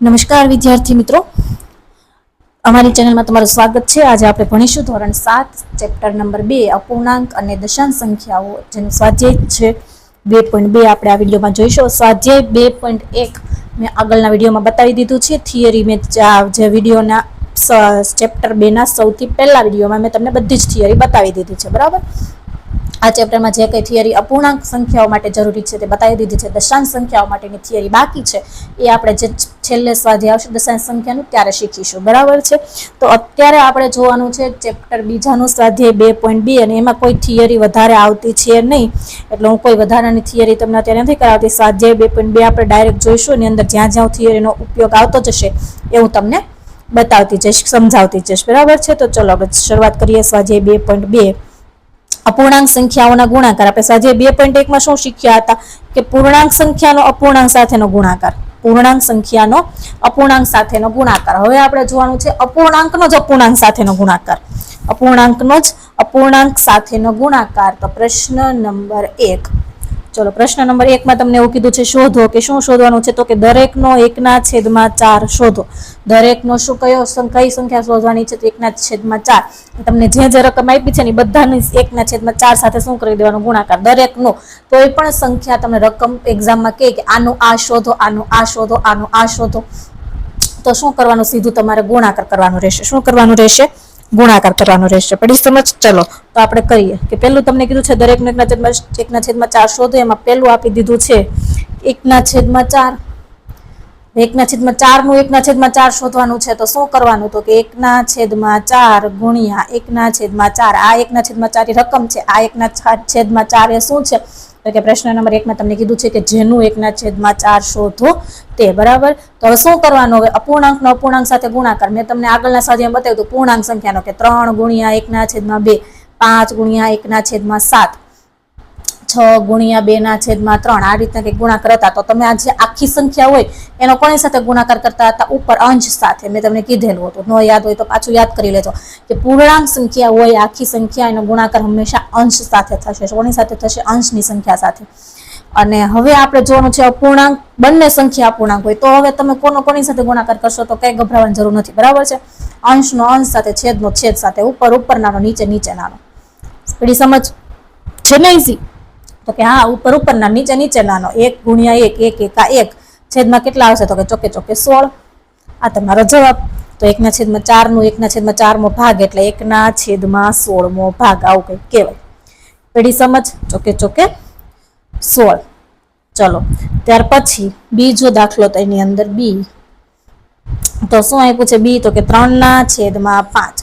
નમસ્કાર વિદ્યાર્થી મિત્રો. અમારી ચેનલમાં તમારું સ્વાગત છે. આજે આપણે ભણીશું ધોરણ સાત, ચેપ્ટર નંબર બે, અપૂર્ણાંક અને દશાંશ સંખ્યાઓ, જેનું સ્વાધ્યાય છે બે પોઈન્ટ બે. આપણે આ વિડીયોમાં જોઈશું. સ્વાધ્યાય બે પોઈન્ટ એક મેં આગળના વિડીયોમાં બતાવી દીધું છે. થિયરી મેં જે વિડીયોના ચેપ્ટર બેના સૌથી પહેલા વિડીયોમાં મેં તમને બધી જ થિયરી બતાવી દીધી છે. બરાબર? આ ચેપ્ટરમાં જે કંઈ થિયરી અપૂર્ણાંક સંખ્યાઓ માટે જરૂરી છે તે બતાવી દીધી છે. દશાંશ સંખ્યાઓ માટેની થિયરી બાકી છે. એ આપણે જે છેલ્લે સ્વાધ્યાય આવશે દશાંશ સંખ્યાનું, ત્યારે શીખીશું. બરાબર છે? તો અત્યારે આપણે જોવાનું છે ચેપ્ટર બીજાનું સ્વાધ્યાય બે પોઈન્ટ બે અને એમાં કોઈ થિયરી વધારે આવતી છે નહીં. એટલે હું કોઈ વધારાની થિયરી તમને અત્યારે નથી કરાવતી. સ્વાધ્યાય બે પોઈન્ટ બે આપણે ડાયરેક્ટ જોઈશું, એની અંદર જ્યાં જ્યાં થિયરીનો ઉપયોગ આવતો જશે એ હું તમને બતાવતી જઈશ, સમજાવતી જઈશ. બરાબર છે? તો ચલો શરૂઆત કરીએ સ્વાધ્યાય બે પોઈન્ટ બે. અપૂર્ણાંક સંખ્યાઓના ગુણાકાર. આપણે સાંજે બે પોઈન્ટ એકમાં શું શીખ્યા હતા? કે પૂર્ણાંક સંખ્યાનો અપૂર્ણાંક સાથેનો ગુણાકાર. પૂર્ણાંક સંખ્યાનો અપૂર્ણાંક સાથેનો ગુણાકાર. હવે આપણે જોવાનું છે અપૂર્ણાંકનો જ અપૂર્ણાંક સાથેનો ગુણાકાર. અપૂર્ણાંકનો જ અપૂર્ણાંક સાથેનો ગુણાકાર. તો પ્રશ્ન નંબર એક. ચલો, પ્રશ્ન નંબર એકમાં તમને એવું કીધું છે, શોધો કે શું શોધવાનું છે? તો કે દરેકનો એકના છેદમાં ચાર શોધો. દરેકનો શું કયો કઈ સંખ્યા શોધવાની છે? તો એકના છેદમાં ચાર. તમને જે જે રકમ આપી છે ને બધાની એકના છેદમાં ચાર સાથે શું કરી દેવાનો? ગુણાકાર. દરેકનો કોઈ પણ સંખ્યા તમને રકમ એક્ઝામમાં કહે કે આનું આ શોધો, આનું આ શોધો, આનું આ શોધો. તો શું કરવાનું? સીધું તમારે ગુણાકાર કરવાનું રહેશે. શું કરવાનું રહેશે? ગુણાકાર કરવાનો રહેશે. પડી સમજ ચલો, તો આપણે કરીએ કે પહેલું તમને કીધું છે દરેક એકના છેદમાં એકના છેદમાં ચાર શોધો, એમાં પહેલું આપી દીધું છે એકના છેદમાં ચાર. એકના છેદમાં ચારનું એકના છેદમાં ચાર શોધવાનું છે, તો શું કરવાનું? તો કે એકના છેદમાં ચાર ગુણ્યા એકના છેદમાં ચાર. આ એકના છેદમાં ચાર રકમ છે, આ એકના છેદમાં ચાર એ શું છે? તો કે પ્રશ્ન નંબર એકમાં તમને કીધું છે કે જેનું એકના છેદમાં ચાર શોધો તે, બરાબર? તો હવે શું કરવાનું? હવે અપૂર્ણાંકનો અપૂર્ણાંક સાથે ગુણાકાર. મેં તમને આગળના સ્વાધ્યાયમાં બતાવ્યું હતું, પૂર્ણાંક સંખ્યાનો, કે ત્રણ ગુણ્યા એકના છેદમાં બે, પાંચ ગુણ્યા એકના છેદમાં સાત. છ ગુણ્યા બે ના છેદમાં ત્રણ. આ રીતના કંઈક ગુણાકાર હતા. તો તમે આ જે આખી સંખ્યા હોય, એનો કોની સાથે ગુણાકાર કરતા હતા? ઉપર અંશ સાથે. મેં તમને કીધેલું હતું. ન યાદ હોય તો પાછું યાદ કરી લેજો. કે પૂર્ણાંક સંખ્યા હોય, આખી સંખ્યા, એનો ગુણાકાર હંમેશા અંશ સાથે થશે. કોની સાથે થશે? અંશની સંખ્યા સાથે. અને હવે આપણે જોવાનું છે, અપૂર્ણાંક, બંને સંખ્યા અપૂર્ણાંક હોય. તો હવે તમે કોનો કોની સાથે ગુણાકાર કરશો તો કઈ ગભરાવાની જરૂર નથી. બરાબર છે? અંશનો અંશ સાથે, છેદનો છેદ સાથે. ઉપર ઉપર નાનો નીચે નીચે નાનો પેલી સમજ. છે ને easy? તો કે હા, ઉપર, ઉપરના, નીચે નીચેના એક ગુણ્યા એક એક, એકા એક, છેદમાં કેટલા આવશે? તો કે ચોકે ચોકે સોળ. આ તમારો જવાબ. તો એકના છેદમાં ચારનું, એકના છેદમાં ચારમો ભાગ એટલે એકના છેદમાં સોળમો ભાગ. આવું કંઈક કહેવાય. પેઢી સમજ? ચોકે ચોકે સોળ. ચલો, ત્યાર પછી બીજો દાખલો તો એની અંદર બી. તો શું આપ્યું છે બી તો કે ત્રણના છેદમાં પાંચ.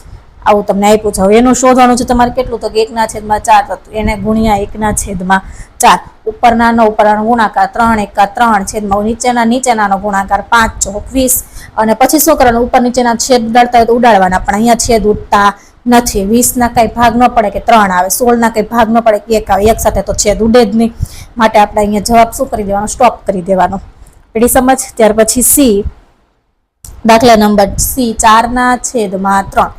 આવું તમને આપ્યું છે. હવે એનું શોધવાનું છે, તમારે કેટલું તો કે એકના છેદમાં ચાર હતું એને ગુણ્યા એકના છેદમાં ચાર. ઉપરના નો, ઉપરનો ગુણાકાર ત્રણ, એકા ત્રણ છેદમાં નીચેના, નીચેનાનો ગુણાકાર પાંચ ચોક વીસ. અને પછી શું કરવાનું? ઉપર નીચેના છેદ ઉડાડતા હોય તો ઉડાડવાના, પણ અહીંયા છેદ ઉડતા નથી. વીસના કઈ ભાગ ન પડે કે ત્રણ આવે. સોળના કઈ ભાગ ન પડે કે એક આવે. એક સાથે તો છેદ ઉડે જ નહીં. માટે આપણે અહીંયા જવાબ શું કરી દેવાનો? સ્ટોપ કરી દેવાનો. પેલી સમજ? ત્યાર પછી સી. દાખલા નંબર સી, ચારના છેદમાં ત્રણ.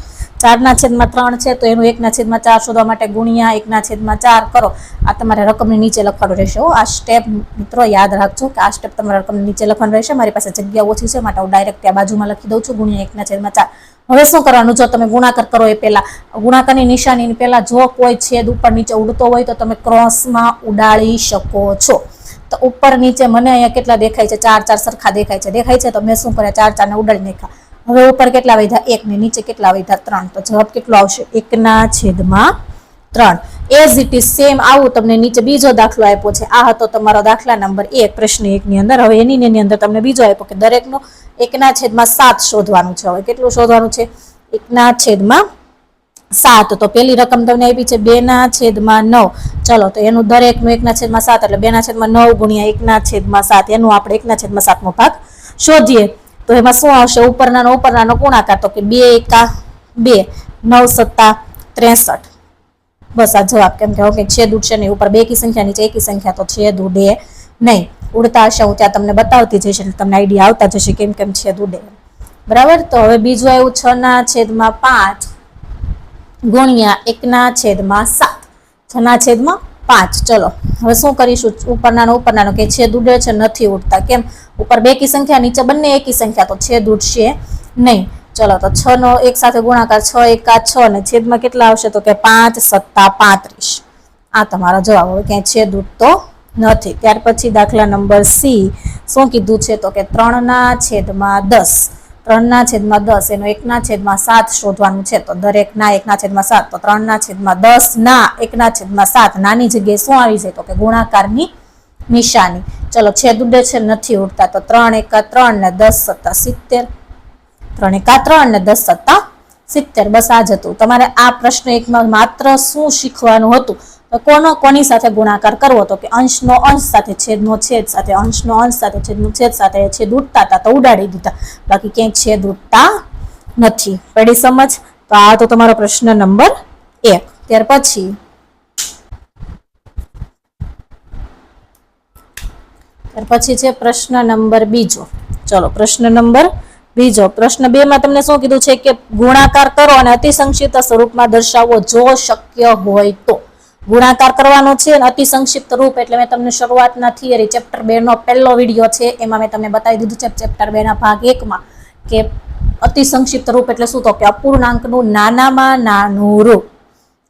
ચારના છેદમાં ત્રણ છે, તો એનું એકના છેદમાં ચાર શોધવા માટે ગુણ્યા એકના છેદમાં ચાર કરો. આ તમારે રકમની નીચે લખવાનું રહેશે આ સ્ટેપ મિત્રો યાદ રાખજો કે આ સ્ટેપ તમારે રકમની નીચે લખવાનું રહેશે. મારી પાસે જગ્યા ઓછી છે, માટે હું ડાયરેક્ટ ત્યાં બાજુમાં લખી દઉં છું, ગુણ્યા એકના છેદમાં ચાર. હવે શું કરવાનું? જો તમે ગુણાકાર કરો એ પહેલા. ગુણાકારની નિશાની પહેલા જો કોઈ છેદ ઉપર નીચે ઉડતો હોય તો તમે ક્રોસમાં ઉડાડી શકો છો. તો ઉપર નીચે મને અહીંયા કેટલા દેખાય છે? ચાર ચાર સરખા દેખાય છે. દેખાય છે તો મેં શું કર્યા? ચાર, ચારને ઉડાડી નાખ્યા. હવે ઉપર કેટલા વધ્યા? એક ને નીચે કેટલા વધ્યા? ત્રણ. તો જવાબ કેટલો આવશે? એકના છેદમાં ત્રણ. એઝ ઇટ ઇઝ સેમ આવું તમને નીચે બીજો દાખલો આપ્યો છે. આ હતો તમારો દાખલા નંબર એક, પ્રશ્ન એકની અંદર. હવે એની એની અંદર તમને બીજો આપ્યો કે દરેકનો એકના છેદમાં સાત શોધવાનું છે. હવે કેટલું શોધવાનું છે? એકના છેદમાં સાત. તો પેલી રકમ તમને આપી છે બે ના છેદમાં નવ. ચલો, તો એનું દરેકનું એકના છેદમાં સાત એટલે બે ના છેદમાં નવ ગુણ્યા એકના છેદમાં સાત. એનું આપણે એકના છેદમાં સાતમો ભાગ શોધીએ. તો એમાં શું આવશે? ઉપરનાનો ઉપરનાનો ગુણાકાર, તો કે બે એકા બે, નવ સત્તા ત્રેસઠ. બસ આ જવાબ કેમ કે ઓકે છેદ ઉડશે નહીં. ઉપર બે કી સંખ્યા, નીચે એકી સંખ્યા, તો છેદ ઉડે નહીં. ઉડતા હશે હું ત્યાં તમને બતાવતી જઈશ, એટલે તમને આઈડિયા આવતા જશે કેમ કેમ છેદ ઉડે. બરાબર? તો હવે બીજું આવ્યું છ ના છેદમાં પાંચ ગુણ્યા એકના છેદમાં સાત. છના છેદમાં પાંચ. ચલો, હવે શું કરીશું? ઉપરનાનો ઉપરનાનો કે છેદ ઉડે છે, નથી ઉડતા. કેમ? ઉપર બે કી સંખ્યા, નીચે બંને એકી સંખ્યા, તો છેદ ઉડશે નહીં. ચલો, તો છ નો એક સાથે ગુણાકાર છ, એકા છ ને છેદમાં કેટલા આવશે? તો કે પાંચ સત્તા પાંત્રીસ. આ તમારો જવાબ હવે ક્યાંય છેદ ઉડતો નથી. ત્યાર પછી દાખલા નંબર સી. શું કીધું છે? તો કે ત્રણના છેદમાં દસ. ત્રણના છેદમાં દસ, એનો એકના છેદમાં સાત શોધવાનું છે. તો દરેકના એકના છેદમાં સાત, તો ત્રણના છેદમાં દસ, ના, એકના છેદમાં સાત. નાની જગ્યાએ શું આવી જાય? તો કે ગુણાકારની નિશાની. ચલો, છેદ ઉડે છે, નથી ઉડતા. તો ત્રણ એકા ત્રણ ને દસ સત્તા સિત્તેર. ત્રણ એકા ત્રણ ને દસ સત્તા સિત્તેર. બસ આ જ હતું. તમારે આ પ્રશ્ન એકમાં માત્ર શું શીખવાનું હતું? કોનો કોની સાથે ગુણાકાર કરવો? તો કે અંશનો અંશ સાથે છેદનો છેદ સાથે, અંશનો અંશ સાથે છેદનો છેદ સાથે છેદ ઉડતા હતા તો ઉડાડી દીધા. બાકી ક્યાંય છેદ ઉડતા નથી. પડી સમજ? તો આ તો તમારો પ્રશ્ન નંબર એક. ત્યાર પછી ત્યાર પછી છે પ્રશ્ન નંબર બીજો. ચલો, પ્રશ્ન નંબર બીજો. પ્રશ્ન બે માં તમને શું કીધું છે કે ગુણાકાર કરો અને અતિ સંક્ષિપ્ત સ્વરૂપમાં દર્શાવો જો શક્ય હોય તો. ગુણાકાર કરવાનો છે અને અતિ સંક્ષિપ્ત રૂપ એટલે મેં તમને શરૂઆતના થિયરી ચેપ્ટર બે નો પહેલો વીડિયો છે, એમાં મેં તમને બતાવી દીધું છે ચેપ્ટર બે ના ભાગ એકમાં કે અતિ સંક્ષિપ્ત રૂપ એટલે શું તો કે અપૂર્ણાંકનું નાનામાં નાનું રૂપ.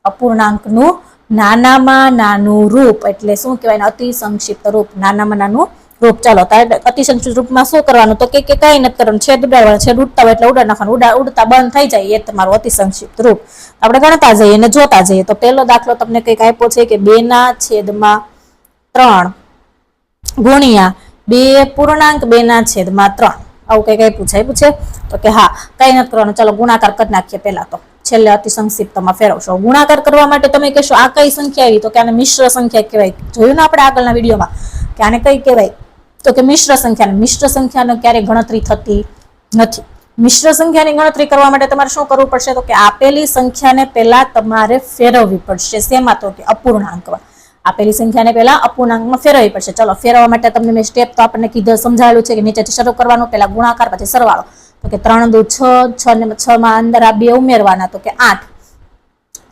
અપૂર્ણાંકનું નાનામાં નાનું રૂપ એટલે શું કહેવાય? અતિ સંક્ષિપ્ત રૂપ, નાનામાં નાનું રૂપ ચાલો, તારે અતિ સંક્ષિપ્ત રૂપમાં શું કરવાનું? તો કે કઈ નથી કરવાનું. છેદ ઉડાડવાનું, છેદ ઉડતા હોય એટલે ઉડાડ નાખવાનું. ઉડા, ઉડતા બંધ થઈ જાય એ તમારું અતિ સંક્ષિપ્ત રૂપ. આપણે ગણતા જઈએ અને જોતા જઈએ. તો પહેલો દાખલો તમને કંઈક આપ્યો છે કે બેના છેદમાં ત્રણ ગુણ્યા બે પૂર્ણાંક બેના છેદમાં ત્રણ. આવું કંઈક આપ્યું છે આપ્યું છે? તો કે હા, કઈ નથી કરવાનું. ચાલો, ગુણાકાર કરી નાખીએ પહેલાં તો. છેલ્લે અતિ સંક્ષિપ્તમાં ફેરવશો. ગુણાકાર કરવા માટે તમે કહેશો, આ કઈ સંખ્યા આવી? તો કે આને મિશ્ર સંખ્યા કહેવાય. જોયું ને આપણે આગળના વિડીયોમાં? કે આને કઈ કહેવાય? તો કે મિશ્ર સંખ્યાને, મિશ્ર સંખ્યાનો ક્યારેય ગણતરી થતી નથી. મિશ્ર સંખ્યાની ગણતરી કરવા માટે તમારે શું કરવું પડશે? તો કે આપેલી સંખ્યાને પહેલા તમારે ફેરવવી પડશે. શેમાં? તો કે અપૂર્ણાંકમાં. આપેલી સંખ્યાને પહેલા અપૂર્ણાંકમાં ફેરવવી પડશે. ચલો, ફેરવવા માટે તમને મેં સ્ટેપ તો આપણને કીધું સમજાયેલું છે કે નીચેથી શરૂ કરવાનું, પહેલા ગુણાકાર, પછી સરવાળો. તો કે ત્રણ દુ છ છ ને છ માં અંદર આ બે ઉમેરવાના. તો કે આઠ.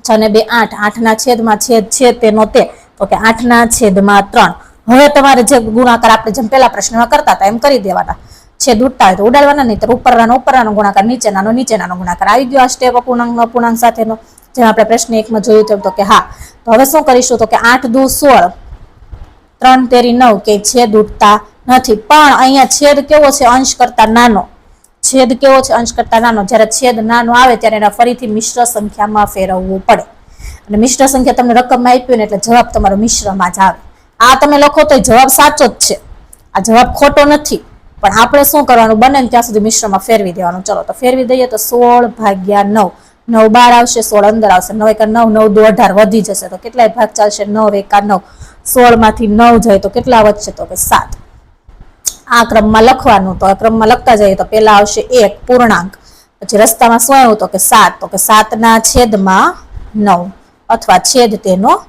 છ ને બે આઠ. આઠના છેદમાં છેદ છે તેનો તે. તો કે આઠના છેદમાં ત્રણ. હવે તમારે જે ગુણાકાર આપણે જેમ પહેલા પ્રશ્નમાં કરતા હતા, એમ કરી દેવાના. છેદ ઉડતા હોય તો ઉડાડવાના નહીં તો ઉપરનો ઉપરનો ગુણાકાર, નીચેનાનો નીચેનાનો ગુણાકાર. આવી ગયો આ સ્ટેપ અપૂર્ણાંકનો અપૂર્ણાંક સાથેનો. જેમ આપણે પ્રશ્ન એકમાં જોયું તેમ તો કે હા. તો હવે શું કરીશું તો કે આઠ, દુ, સોળ. ત્રણ, તેરી, નવ, કે છેદ ઉડતા નથી. પણ અહીંયા છેદ કેવો છે? અંશ કરતા નાનો. છેદ કેવો છે? અંશ કરતા નાનો. જ્યારે છેદ નાનો આવે ત્યારે એને ફરીથી મિશ્ર સંખ્યામાં ફેરવવું પડે. અને મિશ્ર સંખ્યા તમને રકમમાં આપ્યું ને એટલે જવાબ તમારો મિશ્રમાં જ આવે. આ તમે લખો તો જવાબ સાચો જ છે. આ જવાબ ખોટો નથી. પણ આપણે શું કરવાનું? બને ત્યાં સુધી મિશ્રમાં ફેરવી દેવાનું. ચલો, તો ફેરવી દઈએ તો સોળ ભાગ્યા નવ. નવ બાર આવશે, સોળ અંદર આવશે. નવ એકા નવ નવ દો અઢાર વધી જશે. તો કેટલાય ભાગ ચાલશે? નવ એકા નવ. સોળમાંથી નવ જાય તો કેટલા વધશે? તો કે સાત. આ ક્રમમાં લખવાનું. તો આ ક્રમમાં લખતા જઈએ તો પેલા આવશે એક, પૂર્ણાંક. પછી રસ્તામાં શું આવ્યું? તો કે સાત. તો કે સાતના છેદમાં નવ. અથવા છેદ તેનો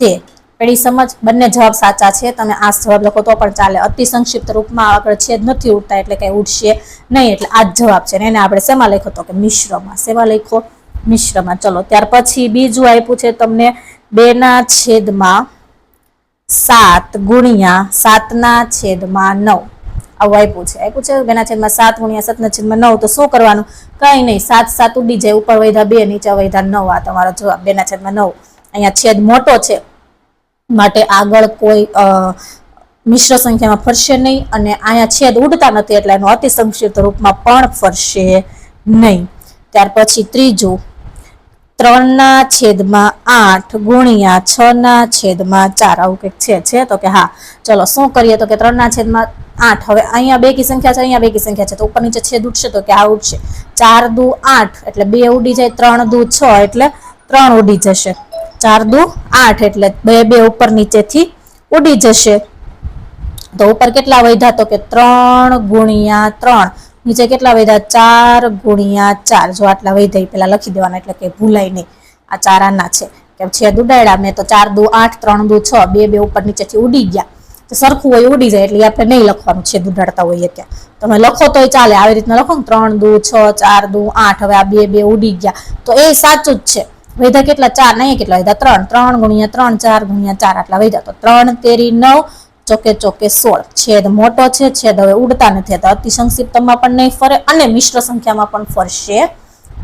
તે પેલી સમજ, બંને જવાબ સાચા છે. તમે આ જવાબ લખો તો પણ ચાલે. અતિ સંક્ષિપ્ત રૂપમાં આગળ છેદ નથી ઉડતા એટલે કઈ ઉડશે નહીં, એટલે આ જવાબ છે. ને એને આપણે શેમાં લખ્યો તો કે મિશ્રમાં. શેમાં લખો મિશ્રમાં. ચલો, ત્યાર પછી બીજું આપ્યું છે તમને બેના છેદમાં સાત ગુણ્યા સાતના છેદમાં નવ. આવું આપ્યું છે. આપ્યું છે બેના છેદમાં સાત ગુણ્યા સાતના છેદમાં નવ. તો શું કરવાનું? કઈ નહીં. સાત સાત ઉડી જાય. ઉપર વૈધા બે, નીચે વૈધા નવ. આ તમારો જવાબ બેના છેદમાં નવ. અહીંયા છેદ મોટો છે. માટે આગળ કોઈ મિશ્ર સંખ્યામાં ફરશે નહીં અને અહીંયા છેદ ઉડતા નથી એટલે એનું અતિ સંક્ષિપ્ત રૂપમાં પણ ફરશે નહીં. ત્યાર પછી ત્રીજું, ત્રણના છેદમાં આઠ ગુણ્યા છ ના છેદમાં ચાર. આવું કંઈક છે છે? તો કે હા. ચલો, શું કરીએ? તો કે ત્રણના છેદમાં આઠ. હવે અહીંયા બે કી સંખ્યા છે, અહીંયા બે કી સંખ્યા છે. તો ઉપર નીચે છેદ ઉડશે તો કે આ ઉડશે. ચાર દુ આઠ. એટલે બે ઉડી જાય, ત્રણ દુ છ. એટલે ત્રણ ઉડી જશે. ચાર દુ આઠ એટલે બે બે ઉપર નીચેથી ઉડી જશે. તો ઉપર કેટલા વધ્યા? તો કે ત્રણ ગુણ્યા ત્રણ. નીચે કેટલા વધ્યા? ચાર ગુણ્યા ચાર. જો આટલા વધ્યા પેલા લખી દેવાના, એટલે કે ભૂલાય નહીં. આ ચાર આના છે. કે છેદ ઉડાડ્યા, મેં તો ચાર દુ આઠ, ત્રણ દુ છ, બે બે ઉપર નીચેથી ઉડી ગયા. તો સરખું હોય, ઉડી જાય, એટલે આપણે નહીં લખવાનું છે ઉડાડતા હોઈએ ત્યાં તમે લખો તોય ચાલે. આવી રીતના લખો ને ત્રણ દુ છ, ચાર દુ આઠ. હવે આ બે બે ઉડી ગયા. તો એ સાચું જ છે. વધ્યા કેટલા? ચાર નહીં, કેટલા વૈધા? ત્રણ. ત્રણ ગુણ્યા ત્રણ, ચાર ગુણ્યા ચાર. આટલા વૈધા. તો ત્રણ, તેરી, નવ, ચોકે ચોકે, સોળ. છેદ મોટો છે, છેદ હવે ઉડતા નથી. તો અતિ સંક્ષિપ્તમાં પણ નહીં ફરે અને મિશ્ર સંખ્યામાં પણ ફરશે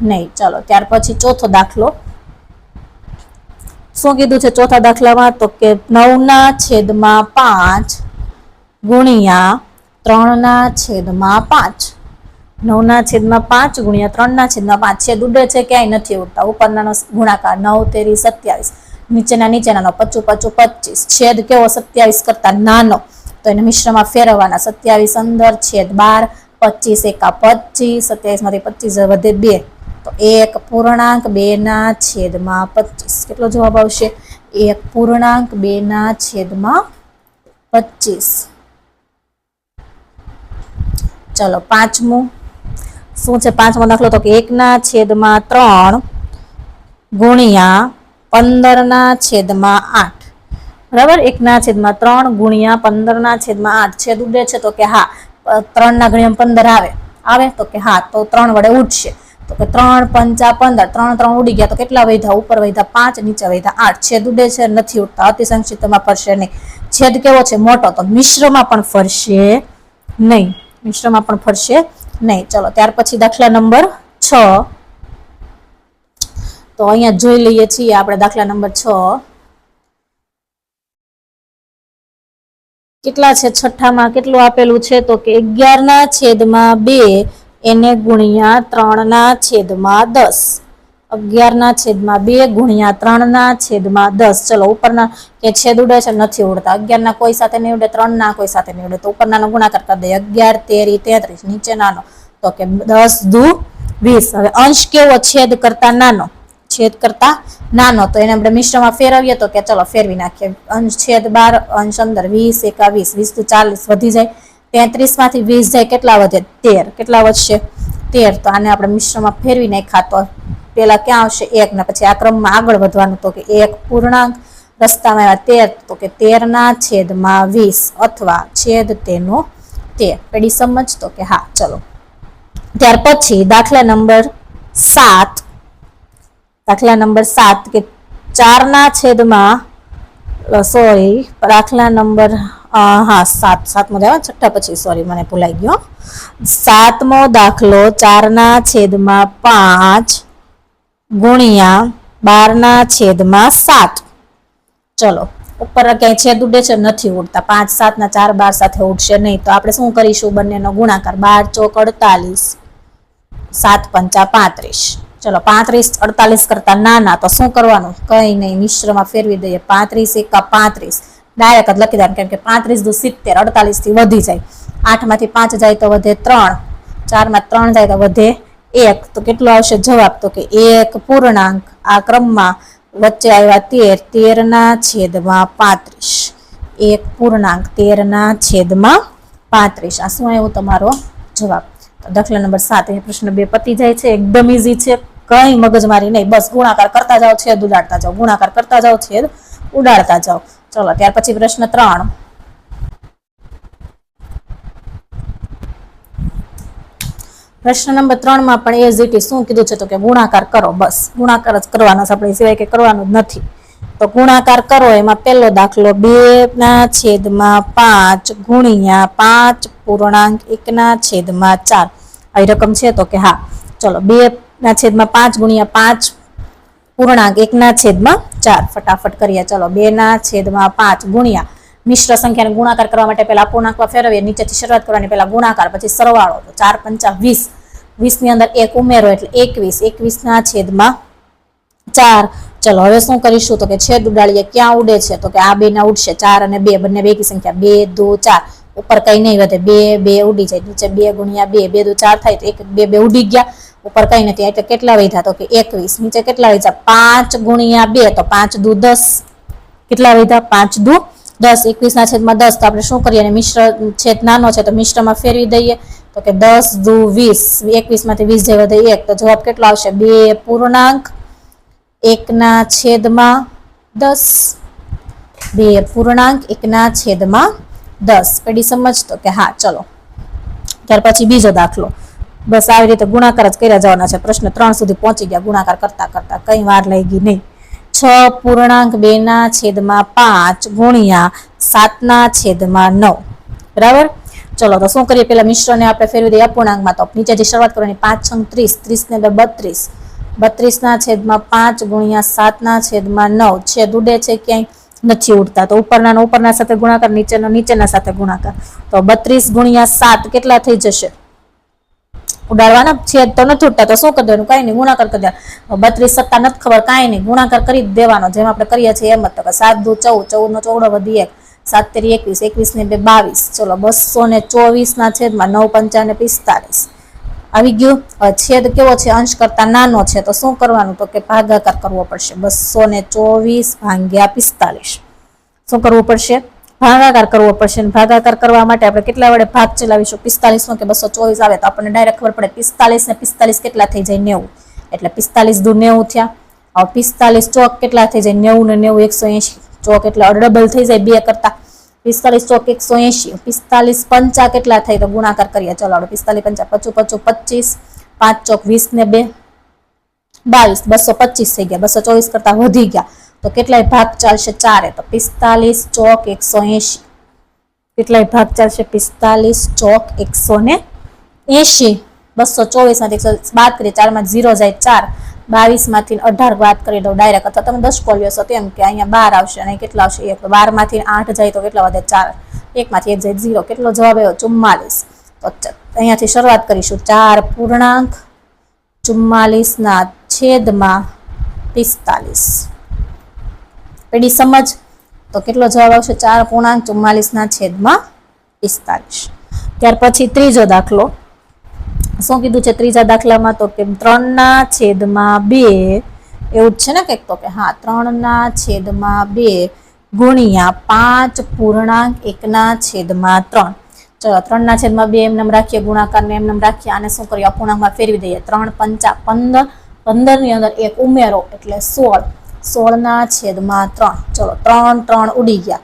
નહીં. ચલો, ત્યાર પછી ચોથો દાખલો. શું કીધું છે ચોથા દાખલામાં? તો કે નવના છેદમાં પાંચ ગુણ્યા ત્રણના છેદમાં પાંચ. નવના છેદમાં પાંચ ગુણ્યા ત્રણના છેદમાં પાંચ. છેદ ઉડે છે, ક્યાંય નથી ઉડતા. ઉપરનાનો ગુણાકાર નવ, તેરી સત્યાવીસ. નીચેના નીચેનાનો પચું પચું, પચીસ. છેદ કેવો સત્યાવીસ કરતા નાનો? તો એને મિશ્રમાં ફેરવવાના. સત્યાવીસ અંદર, છેદ બાર, પચીસ એકા પચીસ. સત્યાવીસમાંથી પચીસ વધે બે. તો એક પૂર્ણાંક બે ના છેદમાં પચીસ. કેટલો જવાબ આવશે? એક પૂર્ણાંક બે ના છેદમાં પચીસ. ચલો, પાંચમું. શું છે? પાંચમો દાખલો તો કે એકના છેદમાં ત્રણ ગુણ્યા પંદરના છેદમાં આઠ. બરાબર? એકના છેદમાં ત્રણ ગુણ્યા પંદરના છેદમાં આઠ. છેદ ઉડે છે તો કે હા, ત્રણના ગુણ્યા પંદર આવે. આવે તો કે હા, તો ત્રણ વડે ઉડશે. તો કે ત્રણ પંચા પંદર, ત્રણ ત્રણ ઉડી ગયા તો કેટલા વૈધા ઉપર વૈધા પાંચ, નીચે વૈધા આઠ. છેદ ઉડે છે, નથી ઉડતા, અતિ સંક્ષિપ્તમાં ફરશે નહીં. છેદ કેવો છે? મોટો. તો મિશ્રમાં પણ ફરશે નહીં. મિશ્રમાં પણ ફરશે નહીં, ચલો, ત્યાર પછી દાખલા નંબર છ. તો અહીંયા જોઈ લઈએ છીએ આપણે દાખલા નંબર છ. કેટલા છે? છઠ્ઠામાં કેટલું આપેલું છે? તો કે અગિયારના છેદમાં બે એને ગુણ્યા ત્રણના છેદમાં દસ. અગિયારના છેદમાં બે ગુણ્યા ત્રણના છેદમાં દસ. ચલો, ઉપરના કે છેદ ઉડે છે નથી ઉડતા. અગિયારના કોઈ સાથે નહીં ઉડે, ત્રણના કોઈ સાથે નહીં ઉડે. તો ઉપરનાનો ગુણાકાર કરી દઈએ. અગિયાર, તેરી, તેત્રીસ. નીચેનાનો. તો કે દસ દુ વીસ. હવે અંશ કેવો છેદ કરતા નાનો? છેદ કરતા નાનો. તો એને આપણે મિશ્રમાં ફેરવીએ તો કે ચલો, ફેરવી નાખીએ. અંશ છેદ બાર, અંશ અંદર વીસ એકા વીસ તો ચાલીસ વધી જાય. તેત્રીસમાંથી વીસ જાય, કેટલા વધે? તેર. કેટલા વધશે? તેર. તો આને આપણે મિશ્રમાં ફેરવી નાખ્યા તો પેલા ક્યાં આવશે એક ને પછી આ ક્રમમાં આગળ વધવાનું તો કે એક પૂર્ણાંક રસ્તામાં આવ્યા તેર તો કે તેરના છેદમાં વીસ અથવા છેદ તેનો તેર. પેડી સમજ તો કે હા, ચલો. ત્યાર પછી દાખલા નંબર સાત. દાખલા નંબર સાત કે ચારના છેદમાં સોરી દાખલા નંબર હા, સાત. સાતમો દેવા છઠ્ઠા પછી સોરી મને ભૂલાઈ ગયો સાતમો દાખલો ચારના છેદમાં પાંચ ગુણ્યા બારના છેદમાં સાત. ચલો, ઉપર ક્યાંય છેદ ઉડે છે, નથી ઉડતા. પાંચ સાત ના ચાર બાર સાથે ઉડશે નહીં. તો આપણે શું કરીશું? બંનેનો ગુણાકાર. બાર ચોક અડતાલીસ. સાત પંચા પાંત્રીસ. ચલો, પાંત્રીસ અડતાલીસ કરતા નાના, તો શું કરવાનું? કઈ નહીં, મિશ્રમાં ફેરવી દઈએ. પાંત્રીસ એકા પાંત્રીસ. ડાયરેક્ટ જ લખી દેવાનું, કેમ કે પાંત્રીસ દુ સિત્તેર અડતાલીસથી વધી જાય. આઠમાંથી પાંચ જાય તો વધે ત્રણ. ચારમાં ત્રણ જાય તો વધે એક, તો કેટલો આવશે જવાબ? તો કે એક પૂર્ણાંક. આ ક્રમમાં વચ્ચે આવ્યા તેર, તેરના છેદમાં પાંત્રીસ. એક પૂર્ણાંક, તેરના છેદમાં પાંત્રીસ. આ શું આવ્યો તમારો જવાબ? તો દાખલા નંબર સાત એ પ્રશ્ન બે પતી જાય છે. એકદમ ઈઝી છે. કઈ મગજમારી નહીં. બસ ગુણાકાર કરતા જાઓ, છેદ ઉડાડતા જાઓ. ગુણાકાર કરતા જાઓ, છેદ ઉડાડતા જાઓ. ચલો, ત્યાર પછી પ્રશ્ન ત્રણ. પ્રશ્ન નંબર ત્રણમાં પણ એ જીટી શું કીધું છે તો કે ગુણાકાર કરો, બસ. ગુણાકાર જ કરવાનો છે, આપણે સિવાય કે કરવાનું જ નથી. તો ગુણાકાર કરો, એમાં પહેલો દાખલો બે ના છેદમાં પાંચ ગુણ્યા પાંચ પૂર્ણાંક એકના છેદમાં ચાર. આવી રકમ છે તો કે હા. ચલો, બે ના છેદમાં પાંચ ગુણ્યા પાંચ પૂર્ણાંક એકના છેદમાં ચાર. ફટાફટ કરીએ. ચલો, બે ના છેદમાં પાંચ ગુણ્યા મિશ્ર સંખ્યાને ગુણાકાર કરવા માટે પહેલા અપૂર્ણાંકમાં ફેરવીએ, નીચેથી શરૂઆત કરવાની પહેલા ગુણાકાર, પછી સરવાળો. તો ચાર પંચા વીસ. વીસની અંદર એક ઉમેરો એટલે એકવીસ. એકવીસના છેદમાં ચાર. ચલો, હવે શું કરીશું? તો કે છેદ ઉડાડીએ. ક્યાં ઉડે છે? તો કે આ બે ના ઉડશે. ચાર અને બે, બંને બેકી સંખ્યા. બે, દો, ચાર. ઉપર કઈ નહીં વધે. બે બે ઉડી જાય. નીચે બે ગુણ્યા બે. બે, દો, ચાર થાય તો એક, બે બે ઉડી ગયા. ઉપર કઈ નથી. એટલે કેટલા વધ્યા? તો કે એકવીસ. નીચે કેટલા વધ્યા? પાંચ ગુણ્યા બે. તો પાંચ દુ દસ. કેટલા વધ્યા? પાંચ દુ દસ, એકવીસના છેદમાં દસ, તો આપણે શું કરીએ? અને મિશ્ર છેદ નાનો છે તો મિશ્રમાં ફેરવી દઈએ. તો કે દસ દુ વીસ, એકવીસમાંથી વીસ જે વધે એક. તો જવાબ કેટલો આવશે? બે પૂર્ણાંક, એકના છેદમાં દસ. બે પૂર્ણાંક, એકના છેદમાં દસ. પેઢી સમજતો કે હા, ચલો. ત્યાર પછી બીજો દાખલો. બસ આવી રીતે ગુણાકાર જ કર્યા જવાના છે. પ્રશ્ન ત્રણ સુધી પહોંચી ગયા ગુણાકાર કરતા કરતા. કઈ વાર લઈ ગઈ નહીં. છ પૂર્ણાંક બે ના છેદમાં પાંચ ગુણ્યા સાતના છેદમાં નવ. બરાબર? ચલો, તો શું કરીએ? પેલા મિશ્રને આપણે ફેરવી દઈએ. અપૂર્ણાંકમાં તો નીચેથી શરૂઆત કરવાની પાંચ, છ, ત્રીસ. ત્રીસ ને બે, બત્રીસ. બત્રીસના છેદમાં પાંચ ગુણ્યા સાતના છેદમાં નવ. છેદ ઉડે છે ક્યાંય? નથી ઉડતા. તો ઉપરના ઉપરના સાથે ગુણાકાર, નીચેનો, નીચેના સાથે ગુણાકાર. તો બત્રીસ ગુણ્યા સાત કેટલા થઈ જશે? ઉડાડવાના છેદ તો નથી ઉડતા, તો શું કરી દેવાનું? કાંઈ નહીં, ગુણાકાર કરી દેવા. બત્રીસ સત્તા નથી ખબર, કાંઈ નહીં, ગુણાકાર કરી દેવાનો. જેમ આપણે કરીએ છીએ એમ જ. તો કે સાત દુ ચૌદ ચૌદ નો ચોવડો વધી એક, સાત તેરી એકવીસ એકવીસ ને બે બાવીસ. ચલો, બસો ને ચોવીસ ના છેદમાં નવ પંચાને પિસ્તાલીસ આવી ગયું? છેદ કેવો છે? અંશ કરતા નાનો છે. તો શું કરવાનું? તો કે ભાગાકાર કરવો પડશે. બસો ને ચોવીસ ભાંગ્યા પિસ્તાલીસ શું કરવું પડશે? ભાગાકાર કરવો પડશે ભાગાકાર કરવા માટે આપણે કેટલા વડે ભાગ ચલાવીશું? પિસ્તાલીસ નો કે બસો ચોવીસ આવે તો આપણને ડાયરેક્ટ ખબર પડે પિસ્તાલીસ ને પિસ્તાલીસ કેટલા થઈ જાય? નેવું. એટલે પિસ્તાલીસ દુ નેવું થયા. હવે પિસ્તાલીસ ચોક કેટલા થઈ જાય? નેવું ને નેવું એકસો એંશી. ચોક એટલે ડબલ થઈ જાય બે કરતા. પિસ્તાલીસ ચોક એકસો એંશી. પિસ્તાલીસ પંચા કેટલા થાય? તો ગુણાકાર કરીએ. ચલો આપણે પિસ્તાલીસ પંચા પચું પચું પચીસ. પાંચ ચોક વીસ ને બે. બાવીસ. બસો પચીસ થઈ ગયા. બસો ચોવીસ કરતા વધી ગયા. તો કેટલાય ભાગ ચાલશે ચારે? તો પિસ્તાલીસ ચોક એકસો એંશી. કેટલાય ભાગ ચાલશે પિસ્તાલીસ ચોક એકસો ને એંશી? બસો ચોવીસમાંથી એકસો બાદ કરીએ ચારમાં ઝીરો જાય ચાર. બાવીસમાંથી અઢાર બાદ કરી દો ડાયરેક્ટ અથવા તમે દસ કોલ્યો છો તેમ કે અહીંયા બાર આવશે અને કેટલા આવશે? એક. બારમાંથી આઠ જાય તો કેટલા વધે ચાર? એકમાંથી એક જાય ઝીરો. કેટલો જવાબ આવ્યો? ચુમ્માલીસ. તો અહીંયાથી શરૂઆત કરીશું. ચાર પૂર્ણાંક ચુમ્માલીસના છેદમાં પિસ્તાલીસ. પેડી સમજ. તો કેટલો જવાબ આવશે? ચાર પૂર્ણાંક ચુમ્માલીસના છેદમાં પિસ્તાલીસ. ત્યાર પછી ત્રીજો દાખલો. શું કીધું છે ત્રીજા દાખલામાં? તો કે ત્રણના છેદમાં બે, એવું જ છે ને કંઈક? તો કે હા, ત્રણના છેદમાં બે ગુણ્યા પાંચ પૂર્ણાંક એકના છેદમાં ત્રણ. ચલો, ત્રણના છેદમાં બે એમ નામ રાખીએ, ગુણાકારને નામ રાખીએ, આને શું કરીએ? અપૂર્ણાંકમાં ફેરવી દઈએ. ત્રણ પંચા પંદર, પંદરની અંદર એક ઉમેરો એટલે સોળ. સોળના છેદમાં ત્રણ. ચલો, ત્રણ ત્રણ ઉડી ગયા.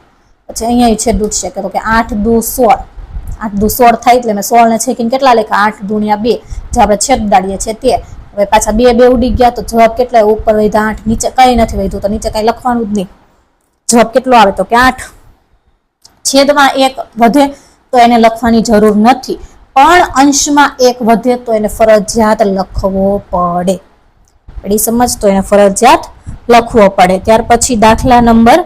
પછી અહીંયા છેદ ઉઠશે. કે તો કે આઠ દુ સોળ. આઠ દુ સોળ થાય એટલે મેં સોળ ને છેકીને કેટલા લખ્યા? આઠ ગુણ્યા બે. જે આપણે છેદ દાડીએ છીએ તે. હવે પાછા બે બે ઉડી ગયા તો જવાબ કેટલા ઉપર વધ્યા આઠ, નીચે કઈ નથી વધ્યું તો નીચે કઈ લખવાનું જ નહીં. જવાબ કેટલો આવે તો કે આઠ. છેદમાં એક વધે તો એને લખવાની જરૂર નથી. પણ અંશમાં એક વધે તો એને ફરજિયાત લખવો પડે. પડી સમજ તો એને ફરજિયાત લખવો પડે. ત્યાર પછી દાખલા નંબર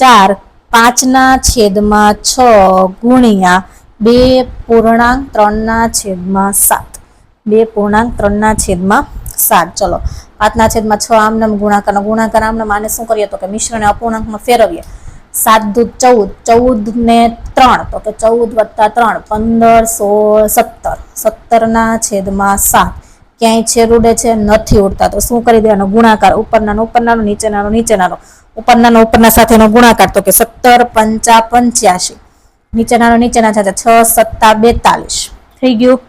ચાર, પાંચના છેદમાં છ ગુણ્યા બે પૂર્ણાંક ત્રણના છેદમાં સાત. બે પૂર્ણાંક ત્રણના છેદમાં સાત. ચલો, પાંચના છેદમાં છ આમનામ ગુણાકારનો ગુણાકાર આમનામ આને શું કરીએ? તો કે મિશ્રને અપૂર્ણાંકમાં ફેરવીએ. સાત દૂધ ચૌદ ચૌદ ને ત્રણ. તો કે ચૌદ વત્તા ત્રણ, પંદર સોળ સત્તર. સત્તરના છેદમાં સાત. ક્યાંય છેદ ઉડે છે, નથી ઉડતા. તો શું કરી દેવાનો? ગુણાકાર. ઉપરનાનો ઉપરનાનો નીચેનાનો નીચેનાનો ઉપરનાનો ઉપરના સાથેનો ગુણાકાર. તો કે સત્તર, પંચા પંચ્યાસી નીચેનાનો નીચેના સાથે છ, સત્તા, બેતાલીસ. થઈ ગયું?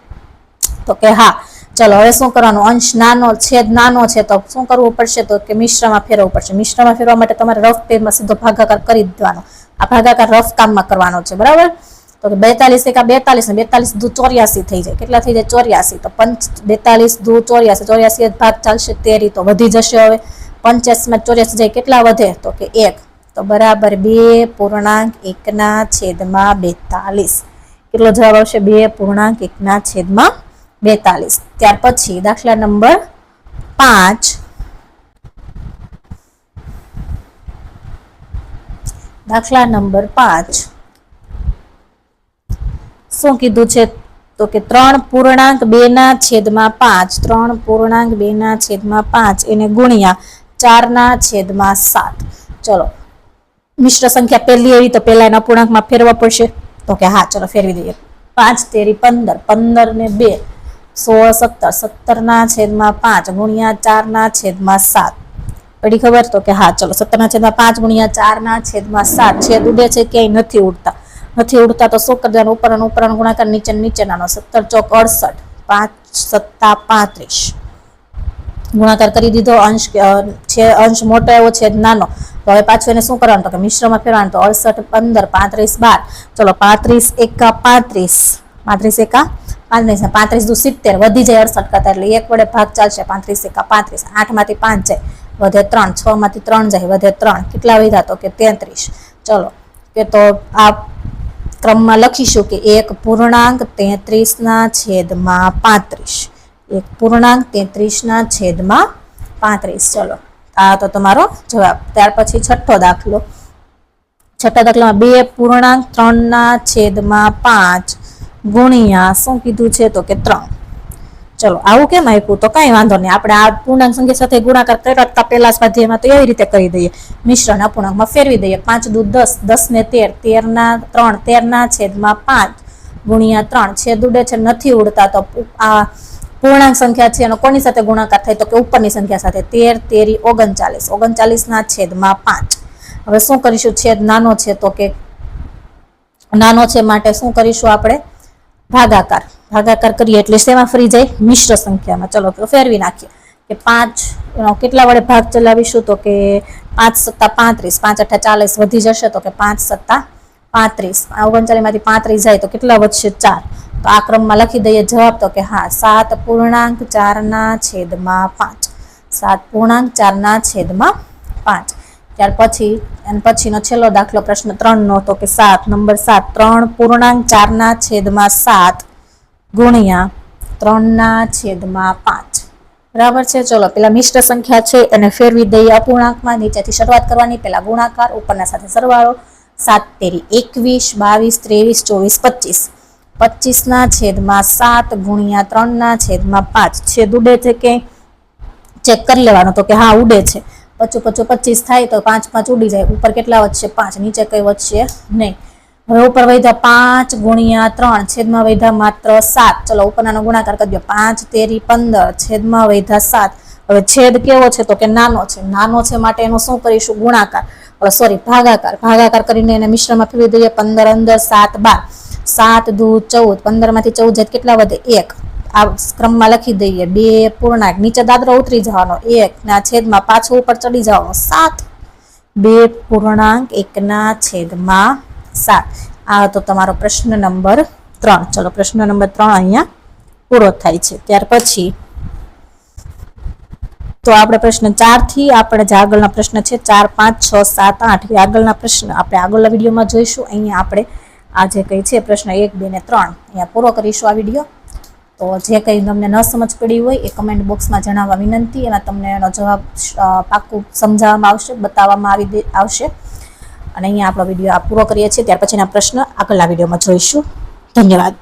તો કે હા. ચલો, હવે શું કરવાનું? અંશ નાનો, છેદ નાનો છે, તો શું કરવું પડશે? તો કે મિશ્રમાં ફેરવવું પડશે. મિશ્રમાં ફેરવા માટે તમારે રફ પેરમાં સીધો ભાગાકાર કરી દેવાનો. આ ભાગાકાર રફ કામમાં કરવાનો છે. બરાબર? તો કે બેતાલીસ એકા બેતાલીસ ને બેતાલીસ દુ ચોર્યાસી થઈ જાય. કેટલા થઈ જાય? ચોર્યાસી. તો પંચ બેતાલીસ દૂ ચોર્યાસી. ચોર્યાસી ભાગ ચાલશે તેરી. તો વધી જશે હવે. પંચ્યાસીમાં ચોર્યાસી જાય કેટલા વધે? તો કે એક. તો બરાબર બે પૂર્ણાંક એકના છેદમાં બેતાલીસ. કેટલો જવાબ આવશે? બે પૂર્ણાંક એકના છેદમાં બેતાલીસ. ત્યાર પછી દાખલા નંબર પાંચ. દાખલા નંબર પાંચ. શું કીધું છે? તો કે ત્રણ પૂર્ણાંક બે ના છેદમાં પાંચ, ત્રણ પૂર્ણાંક બે ના છેદમાં પાંચ, એને ગુણ્યા ચાર ના છેદમાં સાત. ચલો, મિશ્ર સંખ્યા પહેલી એવી તો પહેલા એના પૂર્ણાંકમાં ફેરવા પડશે. તો કે હા, ચલો ફેરવી દઈએ. પાંચ તેરી પંદર પંદર ને બે, સોળ સત્તર, સત્તરના છેદમાં પાંચ, ગુણ્યા ચારના છેદમાં સાત. પડી ખબર? તો કે હા, ચલો સત્તરના છેદમાં પાંચ ગુણ્યા ચારના છેદમાં સાત. છેદ ઉડે છે, ક્યાંય નથી ઉડતા. નથી ઉડતા તો શું કરી દેવાનું? ઉપર અને ઉપરનો ગુણાકાર નીચે, નીચેનાનો સત્તર ચોક અડસઠ, પાંચ, સત્તા પાંત્રીસ. ગુણાકાર કરી દીધો, અંશ છે, અંશ મોટો એવો છે, નાનો. તો હવે પાછું એને શું કરવાનું? તો કે મિશ્રમાં ફેરવાનું. તો અડસઠ, પંદર, પાંત્રીસ, બાર. ચલો, પાંત્રીસ એકા પાંત્રીસ. પાંત્રીસ એકા પાંત્રીસ. પાંત્રીસ દુ સિત્તેર. વધી જાય અડસઠ કરતા એટલે એક વડે ભાગ ચાલશે પાંત્રીસ એકા પાંત્રીસ. આઠમાંથી પાંચ જાય, વધે ત્રણ. છ માંથી ત્રણ જાય, વધે ત્રણ. કેટલા વધ્યા તો કે તેત્રીસ. ચલો, કે તો આ ક્રમમાં લખીશું કે એક પૂર્ણાંક તેત્રીસના છેદમાં પાંત્રીસ. એક પૂર્ણાંક તેત્રીસના છેદમાં પાંત્રીસ. ચલો, આ તો તમારો જવાબ. ત્યાર પછી છઠ્ઠો દાખલો. છઠ્ઠા દાખલામાં બે પૂર્ણાંક ત્રણના છેદમાં પાંચ ગુણ્યા, શું કીધું છે? તો કે ત્રણ. ચલો, આવું કેમ આપ્યું? તો કાંઈ વાંધો નહીં. આપણે આ પૂર્ણાંક સંખ્યા સાથે ગુણાકાર કરતા પહેલા સ્વાધ્યાયમાં તો એવી રીતે કરી દઈએ. મિશ્રણ અપૂર્ણાંકમાં ફેરવી દઈએ. પાંચ દુ દસ દસ ને તેર. તેરના ત્રણ, તેરના છેદમાં પાંચ ગુણ્યા ત્રણ. છેદ ઉડે છે, નથી ઉડતા. તો આ પૂર્ણાંક સંખ્યા છે, એનો કોની સાથે ગુણાકાર થાય? તો કે ઉપરની સંખ્યા સાથે. તેર, તેરી, ઓગણચાલીસ. ઓગણચાલીસના છેદમાં પાંચ. હવે શું કરીશું? છેદ નાનો છે, તો કે નાનો છે માટે શું કરીશું આપણે? ભાગાકાર. ભાગાકાર કરીએ એટલે શેમાં ફરી જાય? મિશ્ર સંખ્યામાં. ચલો ફેરવી નાખીએ. કે પાંચ કેટલા વડે ભાગ ચલાવીશું? તો કે પાંચ સત્તા પાંત્રીસ. પાંચ અઠા ચાલીસ વધી જશે તો કે પાંચ સત્તા પાંત્રીસ. ઓગણચાલીસમાંથી પાંત્રીસ જાય તો કેટલા વધશે? ચાર. તો આ ક્રમમાં લખી દઈએ જવાબ તો કે હા, સાત પૂર્ણાંક ચારના છેદમાં પાંચ. સાત પૂર્ણાંક ચારના છેદમાં પાંચ. ત્યાર પછી અને પછીનો છેલ્લો દાખલો પ્રશ્ન ત્રણનો તો કે સાત, નંબર સાત, ત્રણ પૂર્ણાંક ચારના છેદમાં સાત ગુણ્યા ત્રણના છેદમાં પાંચ. બરાબર છે? ચલો, પેલા મિશ્ર સંખ્યા છે એને ફેરવી દઈએ અપૂર્ણાંકમાં નીચેથી શરૂઆત કરવાની. પેલા ગુણાકાર, ઉપરના સાથે સરવાળો. સાત, તેરી, એકવીસ, બાવીસ, ત્રેવીસ, ચોવીસ, પચીસ. પચીસના છેદમાં સાત ગુણ્યા ત્રણના છેદમાં પાંચ. છેદ ઉડે છે કે? ચેક કરી લેવાનો તો કે હા, ઉડે છે. પચું પચું પચીસ થાય તો પાંચ પાંચ ઉડી જાય. ઉપર કેટલા વધશે? પાંચ. નીચે કઈ વધશે? નહીં. હવે ઉપર વૈધા પાંચ ગુણ્યા ત્રણ. છેદમાં વૈધા માત્ર સાત. ચલો, ઉપરનાનો ગુણાકાર કરી દો. પાંચ તેરી પંદર. છેદમાં વૈધા સાત. હવે છેદ કેવો છે? તો કે નાનો છે. નાનો છે માટે એનો શું કરીશું? ગુણાકાર. સોરી ભાગાકાર. ભાગાકાર કરીને એને મિશ્રમાં ફેરવી દઈએ. પંદર અંદર સાત બાર. સાત દૂ ચૌદ. પંદરમાંથી ચૌદ જાય કેટલા વધે? એક. આ ક્રમમાં લખી દઈએ, બે પૂર્ણાંક, નીચે દાદરો ઉતરી જવાનો, એક ના છેદમાં પાછો ઉપર ચડી જવાનો, સાત. બે પૂર્ણાંક એકના છેદમાં સાત. આ હતો તમારો પ્રશ્ન નંબર ત્રણ. ચલો, પ્રશ્ન નંબર ત્રણ અહીંયા પૂરો થાય છે. ત્યાર પછી તો આપણે પ્રશ્ન ચારથી આપણે જે આગળના પ્રશ્ન છે, ચાર, પાંચ, છ, સાત, આઠ, એ આગળના પ્રશ્ન આપણે આગળના વિડીયોમાં જોઈશું. અહીંયા આપણે આ જે કંઈ છે, પ્રશ્ન એક, બે ને ત્રણ. અહીંયા પૂરો કરીશું આ વીડિયો. તો જે કંઈ તમને ન સમજ પડી હોય એ કમેન્ટ બોક્સમાં જણાવવા વિનંતી. એમાં તમને એનો જવાબ પાકું સમજાવવામાં આવશે, બતાવવામાં આવી આવશે. અને અહીંયા આપણો વીડિયો આ પૂરો કરીએ છીએ. ત્યાર પછીના પ્રશ્ન આગળના વિડીયોમાં જોઈશું. ધન્યવાદ.